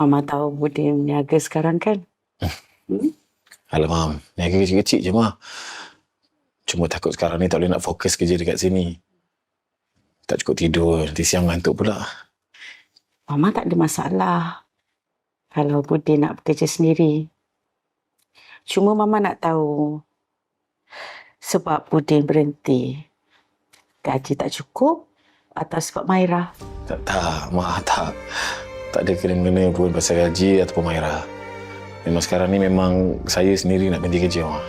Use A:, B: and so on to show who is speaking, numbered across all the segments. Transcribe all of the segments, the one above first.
A: Mama tahu Budin niaga sekarang kan?
B: Alah, Mam. Niaga kecil-kecil je, Mak. Cuma takut sekarang ni tak boleh nak fokus kerja dekat sini. Tak cukup tidur. Nanti siang ngantuk pula.
A: Mama tak ada masalah kalau Budin nak bekerja sendiri. Cuma Mama nak tahu sebab Budin berhenti. Gaji tak cukup atau sebab Maira?
B: Tak, tak. Mak, tak. Tak ada kena-mengena pun pasal gaji ataupun Maira. Memang sekarang ni memang saya sendiri nak berhenti kerja, Mak.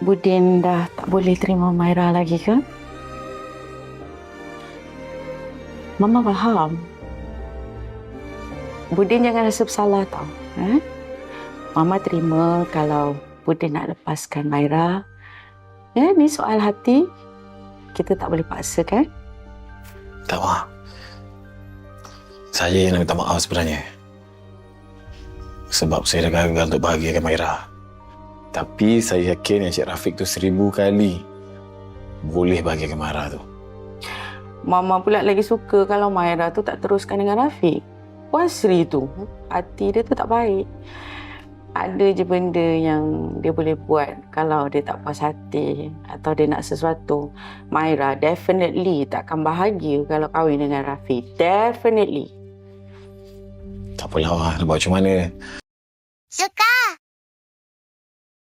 A: Budin dah tak boleh terima Maira lagi ke? Mama faham. Budin jangan rasa bersalah tau. Eh? Mama terima kalau Budin nak lepaskan Maira. Ya, ni soal hati. Kita tak boleh paksa kan?
B: Tak, Mak. Saya yang nak minta maaf sebenarnya. Sebab saya dah gagal untuk bahagiakan Maira. Tapi saya yakin Encik Rafiq tu seribu kali boleh bahagiakan Maira tu.
A: Mama pula lagi suka kalau Maira tu tak teruskan dengan Rafiq. Wasri tu, hati dia tu tak baik. Ada je benda yang dia boleh buat kalau dia tak puas hati atau dia nak sesuatu. Maira definitely tak akan bahagia kalau kahwin dengan Rafiq. Definitely.
B: Tak Mak. Nak buat macam mana?
C: Suka